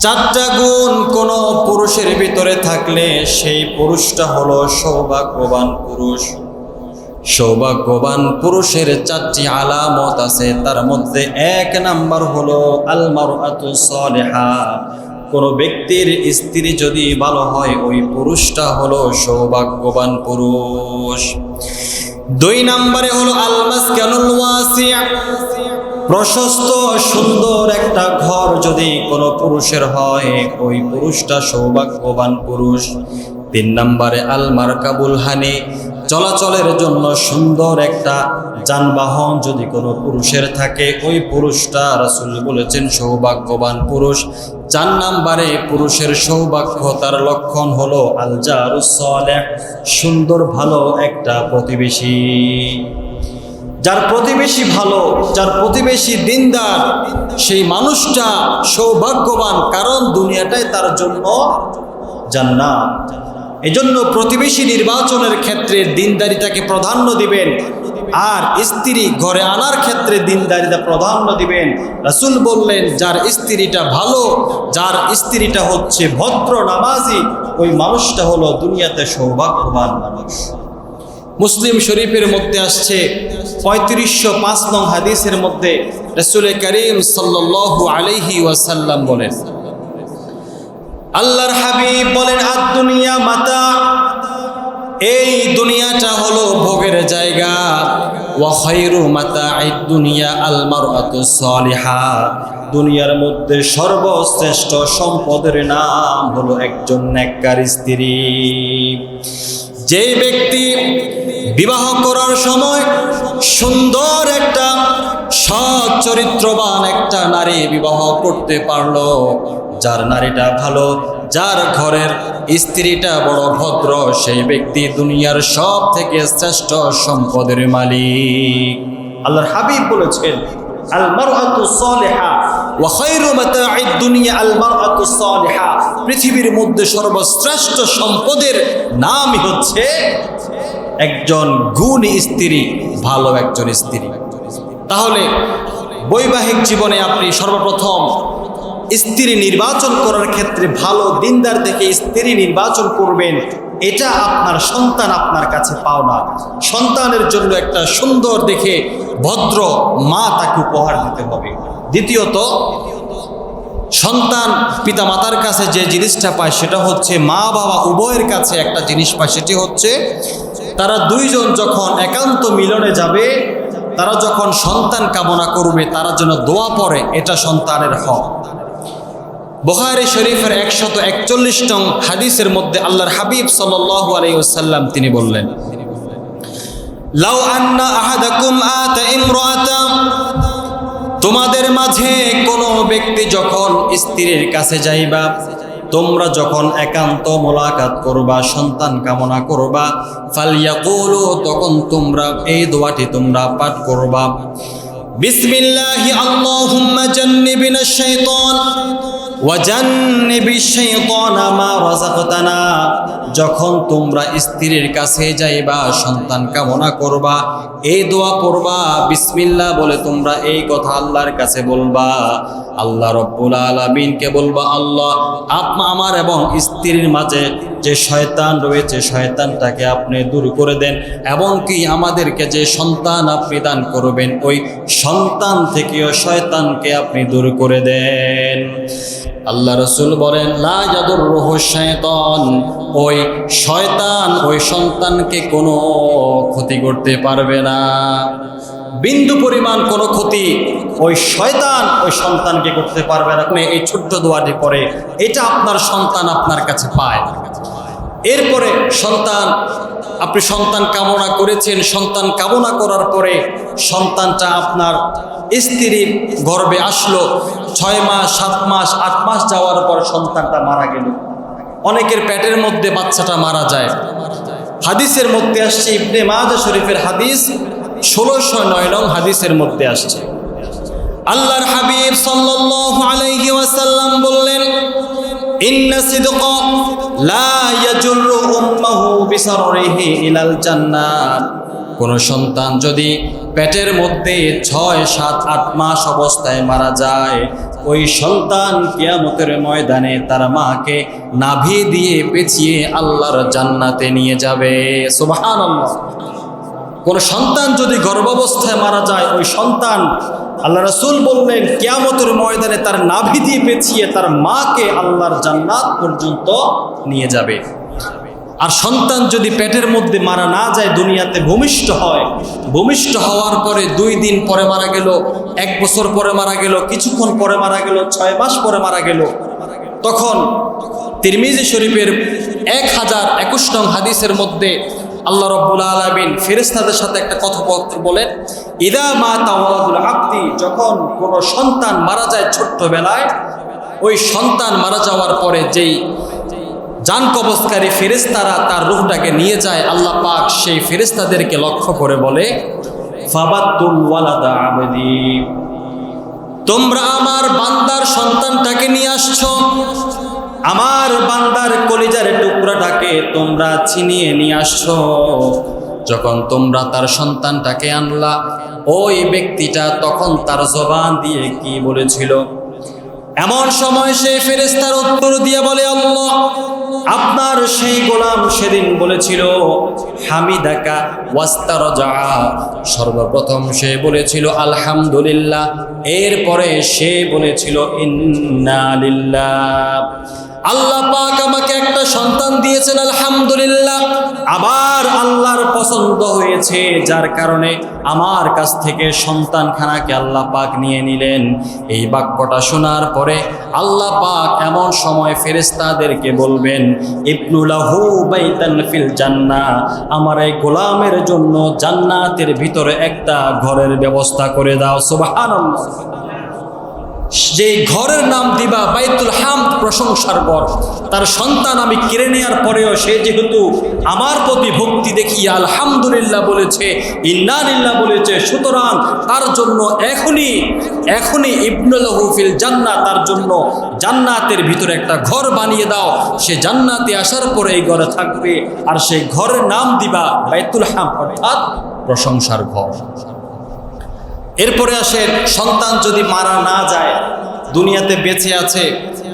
চারটা গুণ কোন পুরুষের ভিতরে থাকলে সেই পুরুষটা হলো সৌভাগ্যবান পুরুষ। সৌভাগ্যবান পুরুষের চারটি আলামত আছে, তার মধ্যে এক নাম্বার হলো আলমার সলেহা। কোন ব্যক্তির স্ত্রী যদি ভালো হয়, ওই পুরুষটা হলো সৌভাগ্যবান পুরুষ। দুই নম্বরে হলো আলমাস কেনুল প্রশস্ত, সুন্দর একটা ঘর যদি কোনো পুরুষের হয়, ওই পুরুষটা সৌভাগ্যবান পুরুষ। তিন নম্বরে আলমার কাবুল হানি, চলাচলের জন্য সুন্দর একটা যানবাহন যদি কোনো পুরুষের থাকে, ওই পুরুষটা রাসুল বলেছেন সৌভাগ্যবান পুরুষ। চার নাম্বারে, পুরুষের সৌভাগ্যতার লক্ষণ হল আলজারুসলেহ সুন্দর ভালো একটা প্রতিবেশী। যার প্রতিবেশী ভালো, যার প্রতিবেশী দিনদার, সেই মানুষটা সৌভাগ্যবান কারণ দুনিয়াটাই তার জন্য জান্নাত। এজন্য প্রতিবেশী নির্বাচনের ক্ষেত্রে দিনদারিতাকে প্রাধান্য দিবেন আর স্ত্রী ঘরে আনার ক্ষেত্রে দিনদারিতা প্রাধান্য দিবেন। রাসুল বললেন, যার স্ত্রীটা ভালো, যার স্ত্রীটা হচ্ছে ভদ্র নামাজি, ওই মানুষটা হলো দুনিয়াতে সৌভাগ্যবান মানুষ। মুসলিম শরীফের মধ্যে আসছে পঁয়ত্রিশশো পাঁচ নং হাদিসের মধ্যে রসুল করিম সাল্লু আলহি ওয়াসাল্লাম বলেন, আল্লাহর হাবিব বলেন, আদ দুনিয়া মাতা, এই দুনিয়াটা হলো ভোগের জায়গা। ওয়াখাইরু মাতা এই দুনিয়া আলমার সলিহা। দুনিয়ার মধ্যে সর্বশ্রেষ্ঠ সম্পদের নাম হলো একজন নেককার স্ত্রী। যেই ব্যক্তি বিবাহ করার সময় সুন্দর একটা সৎ চরিত্রবান একটা নারী বিবাহ করতে পারল। যার নারীটা ভালো, যার ঘরের স্ত্রীটা বড় ভদ্র, সেই ব্যক্তি দুনিয়ার সব থেকে শ্রেষ্ঠ সম্পদের মালিক। আল্লাহর হাবিব বলেছেন আল মারআতু সালিহা পৃথিবীর মধ্যে সর্বশ্রেষ্ঠ সম্পদের নামই হচ্ছে একজন গুণ স্ত্রী, ভালো একজন স্ত্রী। তাহলে বৈবাহিক জীবনে আপনি সর্বপ্রথম স্ত্রী নির্বাচন করার ক্ষেত্রে ভালো দিনদার দেখে স্ত্রী নির্বাচন করবেন, এটা আপনার সন্তান আপনার কাছে পাওনা। সন্তানের জন্য একটা সুন্দর দেখে ভদ্র মা তাকে উপহার দিতে হবে। দ্বিতীয়ত, সন্তান পিতা মাতার কাছে যে জিনিসটা পায় সেটা হচ্ছে মা বাবা উভয়ের কাছে একটা জিনিস পায়, সেটি হচ্ছে তারা দুইজন যখন একান্ত মিলনে যাবে, তারা যখন সন্তান কামনা করবে, তারা যেন দোয়া পড়ে, এটা সন্তানের হক। বহারি শরীফের একশত একচল্লিশ নং হাদিসের মধ্যে আল্লাহর হাবিব সাল্লাল্লাহু আলাইহি ওয়াসাল্লাম তিনি বললেন, লাউ আন্না আহাদাকুম আতা তোমাদের মাঝে কোনো ব্যক্তি যখন স্ত্রীর কাছে যাইবা, তোমরা যখন একান্ত মোলাকাত করবা, সন্তান কামনা করবা ফালিয়া করো তখন তোমরা এই দোয়াটি তোমরা পাঠ করবা। বিসমিল্লাহি আল্লাহুম্মা জান্নিবিনা শাইতান। যখন তোমরা স্ত্রীর কাছে যাইবা, সন্তান কামনা করবা এই দোয়া করবা বিসমিল্লাহ বলে তোমরা এই কথা আল্লাহর কাছে বলবা। আল্লাহ রব্বুল আলামিনকে বলবা, আল্লাহ আপনা আমার এবং স্ত্রীর মাঝে যে শয়তান রয়েছে, শয়তানটাকে আপনি দূর করে দেন, এবং কি আমাদেরকে যে সন্তান আপনি দান করবেন, ওই সন্তান থেকেও শয়তানকে আপনি দূর করে দেন। আল্লাহ রসুল বলেন, লা জাদুর রুহ শয়তান। ওই শয়তান ওই সন্তানকে কোনো ক্ষতি করতে পারবে না। বিন্দু পরিমাণ কোনো ক্ষতি ওই শয়তান ওই সন্তানকে করতে পারবে না। এই ছোট্ট দোয়াটি পরে এটা আপনার সন্তান আপনার কাছে পায়। এরপরে সন্তান, আপনি সন্তান কামনা করেছেন, সন্তান কামনা করার পরে সন্তানটা আপনার স্ত্রীর গর্বে আসলো। ছয় মাস, সাত মাস, আট মাস যাওয়ার পর সন্তানটা মারা গেল। অনেকের পেটের মধ্যে বাচ্চাটা মারা যায়। হাদিসের মধ্যে আসছে, ইবনে মাজা শরীফের হাদিস ষোলোশো নয় নং হাদিসের মধ্যে আসছে। আল্লাহর হাবিব আলাইহি ওয়াসাল্লাম বললেন লা কোন সন্তান যদি পেটের মধ্যে ছয়, সাত, আট মাস অবস্থায় মারা যায় ওই সন্তান কিয়ামতের ময়দানে তার মাকে নাভি দিয়ে পেঁচিয়ে আল্লাহর জান্নাতে নিয়ে যাবে। সুবহানাল্লাহ। কোন সন্তান যদি গর্ভাবস্থায় মারা যায়, ওই সন্তান আল্লাহ রসুল বললেন, কিয়ামতের ময়দানে তার নাভি দিয়ে পেঁচিয়ে তার মাকে আল্লাহর জান্নাত পর্যন্ত নিয়ে যাবে। আর সন্তান যদি পেটের মধ্যে মারা না যায়, দুনিয়াতে ভূমিষ্ঠ হয়। ভূমিষ্ঠ হওয়ার পরে দুই দিন পরে মারা গেল, এক বছর পরে মারা গেল, কিছুক্ষণ পরে মারা গেল, ছয় মাস পরে মারা গেল। তখন তিরমিজি শরীফের এক হাজার একুশ নং হাদিসের মধ্যে আল্লাহ রব্বুল আলমিন ফেরেস্তাদের সাথে একটা কথোপকথন বলেন, ইদা মা তাওয়াদুল আব্দি যখন কোনো সন্তান মারা যায় ছোট্টবেলায়, ওই সন্তান মারা যাওয়ার পরে যেই যান কবজকারী ফেরেস্তারা তার রূহটাকে নিয়ে যায়। আল্লাহ পাক সেই ফেরেস্তাদেরকে লক্ষ্য করে বলে তোমরা আমার বান্দার সন্তানটাকে নিয়ে আসছো। আমার বান্দার কলিজার টুকরাটাকে তোমরা ছিনিয়ে নিয়ে আসছো। যখন তোমরা তার সন্তানটাকে আনলা, ওই ব্যক্তিটা তখন তার জবান দিয়ে কি বলেছিল? এমন সময় সে ফেরেস্তার উত্তর দিয়ে বলে, আল্লাহ আপনার সেই গোলাম সেদিন বলেছিল, হামিদাকা ওয়াস্তারজা। সর্বপ্রথম সে বলেছিল, আলহামদুলিল্লাহ। এরপরে সে বলেছিল, ইন্না আল্লাহ পাক আমাকে একটা সন্তান দিয়েছেন, আলহামদুলিল্লাহ। আবার আল্লাহর পছন্দ হয়েছে, যার কারণে আমার কাছ থেকে সন্তানখানাকে আল্লাহ পাক নিয়ে নিলেন। এই বাক্যটা শোনার পরে আল্লাহ পাক এমন সময় ফেরেস্তাদেরকে বলবেন ইবনুলাহু বাইতান ফিল জান্না, আমার এই গোলামের জন্য জান্নাতের ভিতরে একটা ঘরের ব্যবস্থা করে দাও। সুবহানাল্লাহ। যে ঘরের নাম দিবা বাইতুল হাম প্রশংসার ঘর। তার সন্তান আমি কিনে নেওয়ার পরেও সে যেহেতু আমার প্রতি ভক্তি দেখি আলহামদুলিল্লাহ বলেছে ইন্নালিল্লাহ বলেছে, সুতরাং তার জন্য এখনই এখনই ইবনুল হুফিল জান্নাত তার জন্য জান্নাতের ভিতরে একটা ঘর বানিয়ে দাও। সে জান্নাতে আসার পরে এই ঘরে থাকবে। আর সেই ঘরের নাম দিবা বাইতুল হাম, অর্থাৎ প্রশংসার ঘর। এরপরে আসে সন্তান যদি মারা না যায় দুনিয়াতে বেঁচে আছে